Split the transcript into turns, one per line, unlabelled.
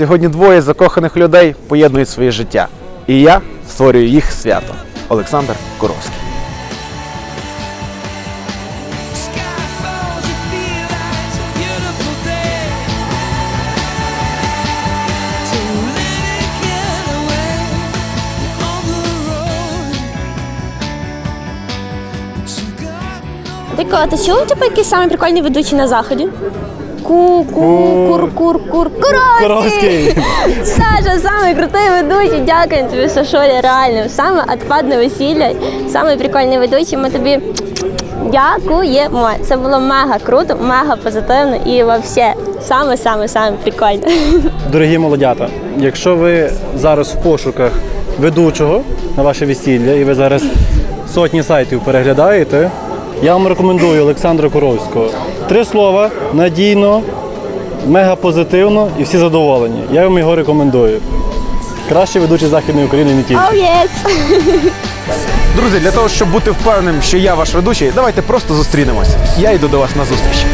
Сьогодні двоє закоханих людей поєднують своє життя. І я створюю їх свято. Олександр
а ти чув, типу, який самий прикольний ведучий на заході? Ку-ку, кур-кур-кур, Куровський!
Куровський!
Саша, самий крутий ведучий, дякую тобі, Сашолі, реально. Саме отпадне весілля, самий прикольний ведучий, ми тобі дякуємо. Це було мега круто, мега позитивно і взагалі саме-саме-саме прикольно.
Дорогі молодята, якщо ви зараз в пошуках ведучого на ваше весілля і ви зараз сотні сайтів переглядаєте, я вам рекомендую Олександра Куровського. Три слова надійно, мега позитивно і всі задоволені. Я вам його рекомендую. Кращий ведучий Західної України не тільки.
Oh, yes!
Друзі, для того, щоб бути впевненим, що я ваш ведучий, давайте просто зустрінемось. Я йду до вас на зустріч.